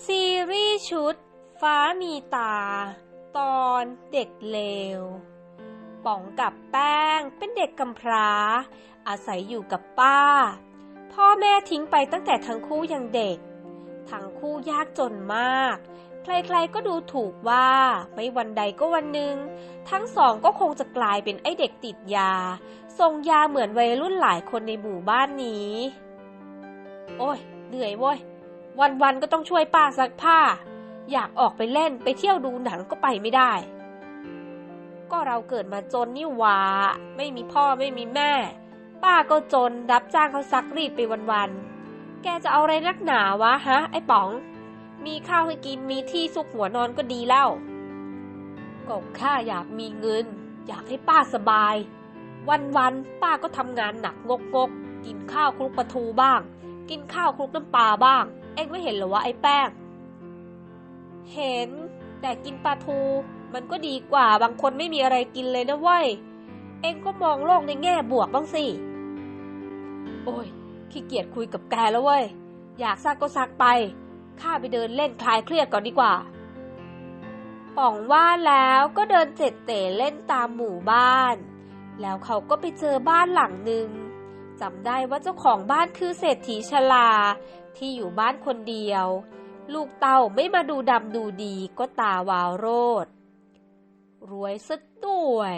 ซีรีส์ชุด ฟ้ามีตา ตอนเด็กเลว ป๋องกับแป้งเป็นเด็กกำพร้า อาศัยอยู่กับป้า พ่อแม่ทิ้งไปตั้งแต่ทั้งคู่ยังเด็ก ทั้งคู่ยากจนมาก ใครๆก็ดูถูกว่าไม่วันใดก็วันหนึ่ง ทั้งสองก็คงจะกลายเป็นไอเด็กติดยาส่งยาเหมือนวัยรุ่นหลายคนในหมู่บ้านนี้ โอ้ยเหนื่อยเว้ย วันๆก็ต้องช่วยป้าซักผ้า อยากออกไปเล่นไปเที่ยวดูหนังก็ไปไม่ได้ ก็เราเกิดมาจนนี่หวาไม่มีพ่อไม่มีแม่ ป้าก็จนรับจ้างเขาซักรีดไปวันๆแกจะเอาอะไรนักหนาวะฮะ ไอ้ป๋อง มีข้าวให้กินมีที่ซุกหัวนอนก็ดีแล้วก็ข้าอยากมีเงิน อยากให้ป้าสบาย วันๆป้าก็ทำงานหนักงกๆกินข้าวคลุกปลาทูบ้าง กินข้าวคลุกน้ำปลาบ้าง เอ็งไม่เห็นหรอวะไอ้แป้ง เห็น แต่กินปลาทู มันก็ดีกว่าบางคนไม่มีอะไรกินเลยนะเว้ย เอ็งก็มองโลกในแง่บวกบ้างสิ โอ้ย ขี้เกียจคุยกับแกแล้วเว้ย อยากซักก็ซักไป ข้าไปเดินเล่นคลายเครียดก่อนดีกว่าป่องว่าแล้วก็เดินเจ็ดเตะเล่นตามหมู่บ้าน แล้วเขาก็ไปเจอบ้านหลังหนึ่งจำได้ว่าเจ้าของบ้านคือเศรษฐีชลา ที่อยู่บ้านคนเดียว ลูกเต่าไม่มาดูดำดูดีก็ตาวาวโรดรวยซะด้วย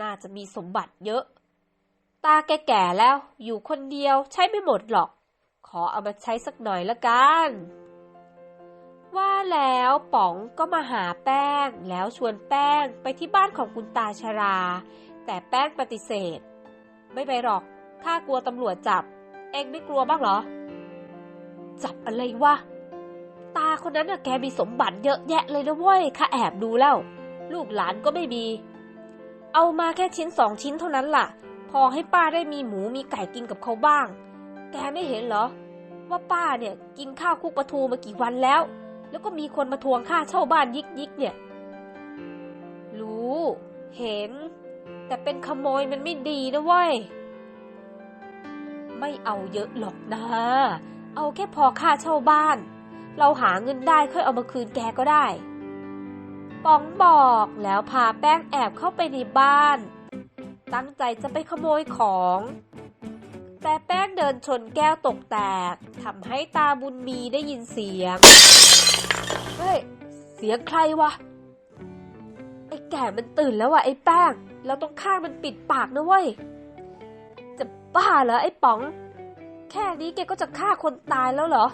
น่าจะมีสมบัติเยอะ ตาแก่ๆแล้วอยู่คนเดียวใช้ไม่หมดหรอก ขอเอามาใช้สักหน่อยละกัน ว่าแล้วป๋องก็มาหาแป้งแล้วชวนแป้งไปที่บ้านของคุณตาชรา แต่แป้งปฏิเสธ ไม่ไปหรอกข้ากลัวตำรวจจับ เองไม่กลัวบ้างเหรอ จับอะไรวะ ตาคนนั้นน่ะแกมีสมบัติเยอะแยะเลยนะเว้ยข้าแอบดูแล้ว ลูกหลานก็ไม่มี เอามาแค่ชิ้นสองชิ้นเท่านั้นล่ะ พอให้ป้าได้มีหมูมีไก่กินกับเขาบ้าง แกไม่เห็นเหรอ ว่าป้าเนี่ยกินข้าวคุกปลาทูมากี่วันแล้ว แล้วก็มีคนมาทวงค่าเช่าบ้านยิกยิกเนี่ย รู้ เห็น แต่เป็นขโมยมันไม่ดีนะเว้ยไม่เอาเยอะหรอกนะ เอาแค่พอค่าเช่าบ้าน เราหาเงินได้ค่อยเอามาคืนแกก็ได้ ป๋องบอกแล้วพาแป้งแอบเข้าไปในบ้าน ตั้งใจจะไปขโมยของ แต่แป้งเดินชนแก้วตกแตกทำให้ตาบุญมีได้ยินเสียง เฮ้ย เสียงใครวะ ไอ้แก่มันตื่นแล้วว่ะไอ้แป้ง เราต้องฆ่ามันปิดปากนะเว้ย จะบ้าเหรอไอ้ป๋อง แค่นี้แกก็จะฆ่าคนตายแล้วเหรอ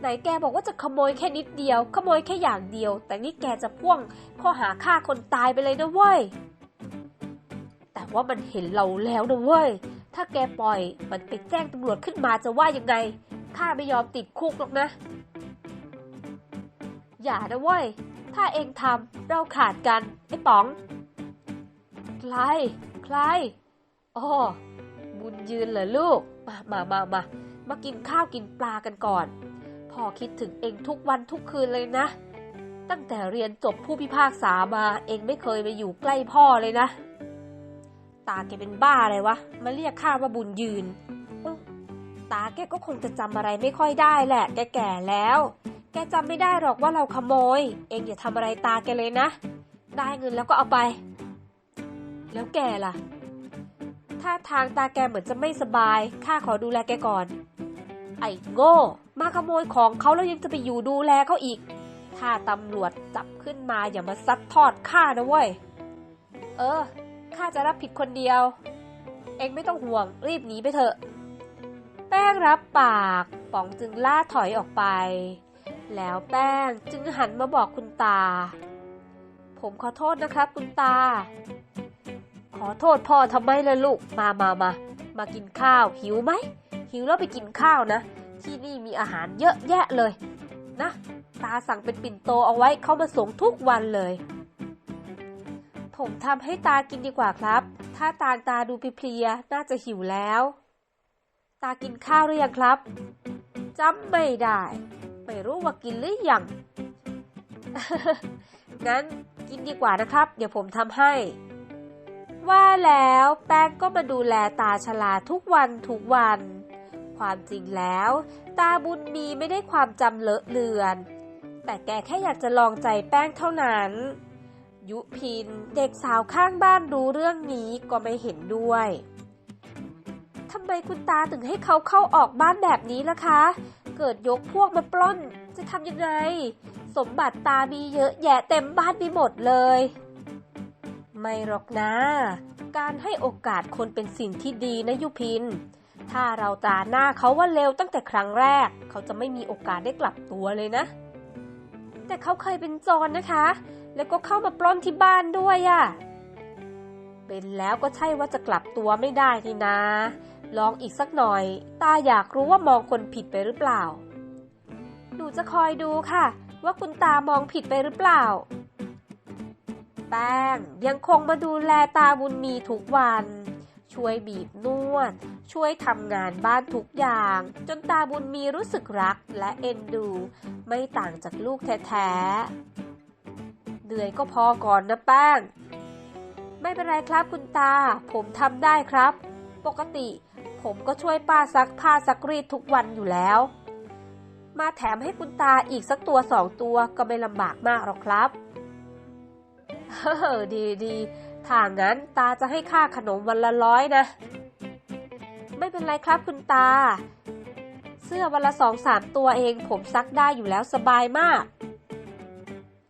ไหนแกบอกว่าจะขโมยแค่นิดเดียว ขโมยแค่อย่างเดียว แต่นี่แกจะพ่วงข้อหาฆ่าคนตายไปเลยนะเว้ย แต่ว่ามันเห็นเราแล้วนะเว้ย ถ้าแกปล่อยมันไปแจ้งตำรวจขึ้นมาจะว่ายังไง ข้าไม่ยอมติดคุกหรอกนะ อย่านะเว้ย ถ้าเองทำเราขาดกันไอ้ป๋อง ใคร ใครอ๋อ บุญยืนเหรอลูก มามามามามากินข้าวกินปลากันก่อน พ่อคิดถึงเองทุกวันทุกคืนเลยนะ ตั้งแต่เรียนจบผู้พิพากษามาเองไม่เคยมาอยู่ใกล้พ่อเลยนะ ตาแกเป็นบ้าอะไรวะ มาเรียกข้าว่าบุญยืน ตาแกก็คงจะจำอะไรไม่ค่อยได้แหละ แกแก่แล้ว แกจำไม่ได้หรอกว่าเราขโมย เองอย่าทำอะไรตาแกเลยนะ ได้เงินแล้วก็เอาไป แล้วแกล่ะ ถ้าทางตาแกเหมือนจะไม่สบาย ข้าขอดูแลแกก่อน ไอ้โง่ มาขโมยของเขาแล้วยังจะไปอยู่ดูแลเขาอีก ถ้าตำรวจจับขึ้นมาอย่ามาซัดทอดข้านะเว้ย เออ ข้าจะรับผิดคนเดียว เองไม่ต้องห่วง รีบหนีไปเถอะ แป้งรับปาก ป๋องจึงล่าถอยออกไป แล้วแป้งจึงหันมาบอกคุณตา ผมขอโทษนะครับคุณตา อโทษพ่อทำไมล่ะลูก มามามา มากินข้าว หิวไหม หิวแล้วไปกินข้าวนะ ที่นี่มีอาหารเยอะแยะเลย นะ ตาสั่งเป็นปิ่นโตเอาไว้เข้ามาส่งทุกวันเลย ผมทำให้ตากินดีกว่าครับ ถ้าตาตาดูเพลียน่าจะหิวแล้ว ตากินข้าวหรือยังครับจำไม่ได้ ไม่รู้ว่ากินหรือยังงั้นกินดีกว่านะครับ เดี๋ยวผมทำให้ ว่าแล้วแป้งก็มาดูแลตาชลาทุกวันทุกวัน ความจริงแล้ว ตาบุญมีไม่ได้ความจำเลอะเลือน แต่แกแค่อยากจะลองใจแป้งเท่านั้น ยุพินเด็กสาวข้างบ้านรู้เรื่องนี้ก็ไม่เห็นด้วยทำไมคุณตาถึงให้เขาเข้าออกบ้านแบบนี้ล่ะคะ เกิดยกพวกมาปล้น จะทำยังไง สมบัติตามีเยอะแยะเต็มบ้านไปหมดเลย ไม่หรอกนะ การให้โอกาสคนเป็นสิ่งที่ดีนะยุพิน ถ้าเราตาหน้าเขาว่าเลวตั้งแต่ครั้งแรก เขาจะไม่มีโอกาสได้กลับตัวเลยนะ แต่เขาเคยเป็นโจรนะคะ แล้วก็เข้ามาปล้นที่บ้านด้วยอะ่ะ เป็นแล้วก็ใช่ว่าจะกลับตัวไม่ได้นี่นะ ลองอีกสักหน่อย ตาอยากรู้ว่ามองคนผิดไปหรือเปล่า หนูจะคอยดูค่ะ ว่าคุณตามองผิดไปหรือเปล่า แป้ง ยังคงมาดูแลตาบุญมีทุกวัน ช่วยบีบนวด ช่วยทำงานบ้านทุกอย่าง จนตาบุญมีรู้สึกรักและเอ็นดู ไม่ต่างจากลูกแท้ๆ เหนื่อยก็พอก่อนนะแป้ง ไม่เป็นไรครับคุณตา ผมทำได้ครับ ปกติ ผมก็ช่วยป้าซักผ้าซักรีดทุกวันอยู่แล้ว มาแถมให้คุณตาอีกสักตัวสองตัวก็ไม่ลำบากมากหรอกครับ ดีดีถ้างั้นตาจะให้ค่าขนมวันละร้อยนะ ไม่เป็นไรครับคุณตา เสื้อวันละสองสามตัวเองผมซักได้อยู่แล้วสบายมาก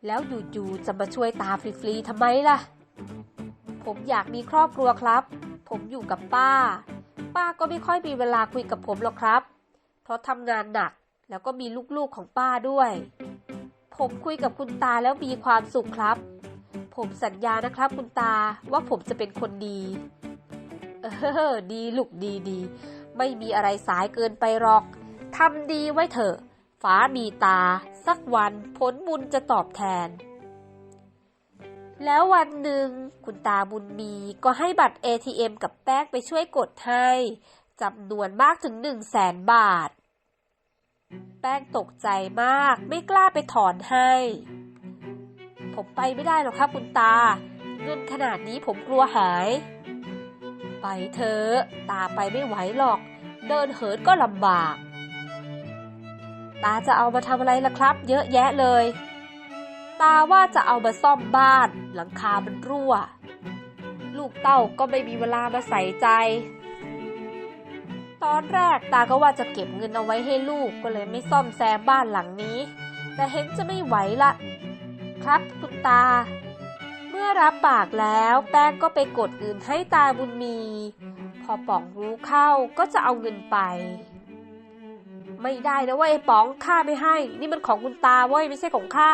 แล้วอยู่ๆจะมาช่วยตาฟรีๆทำไมล่ะ ผมอยากมีครอบครัวครับ ผมอยู่กับป้า ป้าก็ไม่ค่อยมีเวลาคุยกับผมหรอกครับ เพราะทำงานหนักแล้วก็มีลูกๆของป้าด้วย ผมคุยกับคุณตาแล้วมีความสุขครับ ผมสัญญานะครับคุณตาว่าผมจะเป็นคนดี เออ ดีลูกดีดี ไม่มีอะไรสายเกินไปหรอก ทำดีไว้เถอะ ฟ้ามีตา สักวันผลบุญจะตอบแทน แล้ววันหนึ่งคุณตาบุญมีก็ให้บัตร ATM กับแป้งไปช่วยกดให้จำนวนมากถึงหนึ่งแสนบาท แป้งตกใจมากไม่กล้าไปถอนให้ ผมไปไม่ได้หรอกครับคุณตา เงินขนาดนี้ผมกลัวหาย ไปเถอะตาไปไม่ไหวหรอก เดินเหินก็ลำบาก ตาจะเอามาทำอะไรล่ะครับ เยอะแยะเลย ตาว่าจะเอามาซ่อมบ้าน หลังคามันรั่ว ลูกเต้าก็ไม่มีเวลามาใส่ใจตอนแรกตาก็ว่าจะเก็บเงินเอาไว้ให้ลูกก็เลยไม่ซ่อมแซมบ้านหลังนี้ แต่เห็นจะไม่ไหวละ ครับคุณตา เมื่อรับปากแล้วแป้งก็ไปกดเงินให้ตาบุญมี พอป๋องรู้เข้าก็จะเอาเงินไป ไม่ได้นะเว้ยไอ้ป๋องข้าไม่ให้ นี่มันของคุณตาเว้ยไม่ใช่ของข้า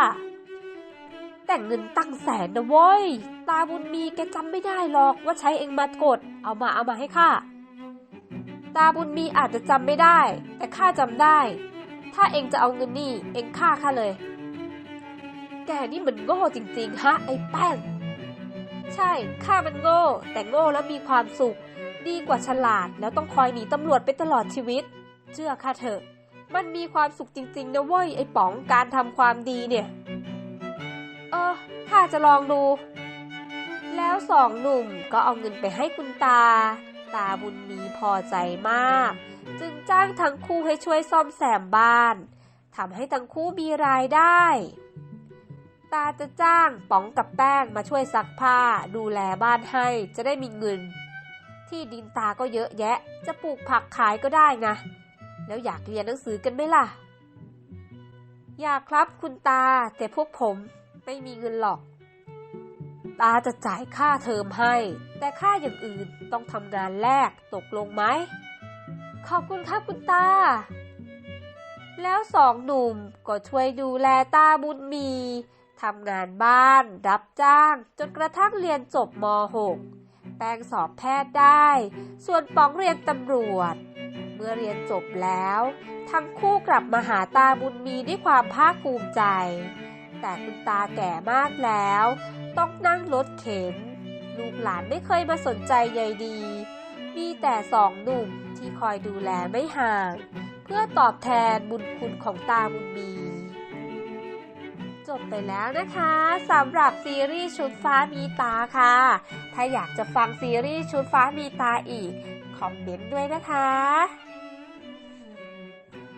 แต่เงินตั้งแสนนะเว้ย ตาบุญมีแกจำไม่ได้หรอกว่าใช้เองมากด เอามาเอามาให้ข้าตาบุญมีอาจจะจำไม่ได้ แต่ข้าจำได้ ถ้าเองจะเอาเงินนี่ เองฆ่าข้าเลย แกนี่มันโง่จริง ๆ ฮะ ไอ้แป้ง ใช่ ข้ามันโง่ แต่โง่แล้วมีความสุข ดีกว่าฉลาด แล้วต้องคอยหนีตำรวจไปตลอดชีวิต เชื่อข้าเถอะ มันมีความสุขจริง ๆ นะเว้ย ไอ้ป๋อง การทำความดีเนี่ย เออ ข้าจะลองดู แล้วสองหนุ่มก็เอาเงินไปให้คุณตา ตาบุญมีพอใจมาก จึงจ้างทั้งคู่ให้ช่วยซ่อมแซมบ้านทำให้ทั้งคู่มีรายได้ ตาจะจ้างป๋องกับแป้งมาช่วยซักผ้า ดูแลบ้านให้จะได้มีเงิน ที่ดินตาก็เยอะแยะ จะปลูกผักขายก็ได้นะ แล้วอยากเรียนหนังสือกันไหมล่ะ อยากครับคุณตาแต่พวกผมไม่มีเงินหรอก ตาจะจ่ายค่าเทอมให้ แต่ค่าอย่างอื่นต้องทำงานแลกตกลงไหม ขอบคุณครับคุณตา แล้วสองหนุ่มก็ช่วยดูแลตาบุญมี ทำงานบ้าน รับจ้าง จนกระทั่งเรียนจบม .6 แป้งสอบแพทย์ได้ ส่วนป๋องเรียนตำรวจ เมื่อเรียนจบแล้ว ทั้งคู่กลับมาหาตาบุญมีด้วยความภาคภูมิใจ แต่คุณตาแก่มากแล้ว ต้องนั่งรถเข็น ลูกหลานไม่เคยมาสนใจใยดี มีแต่สองหนุ่มที่คอยดูแลไม่ห่าง เพื่อตอบแทนบุญคุณของตาบุญมี จบไปแล้วนะคะสำหรับซีรีส์ชุดฟ้ามีตาค่ะ ถ้าอยากจะฟังซีรีส์ชุดฟ้ามีตาอีก คอมเมนต์ด้วยนะคะ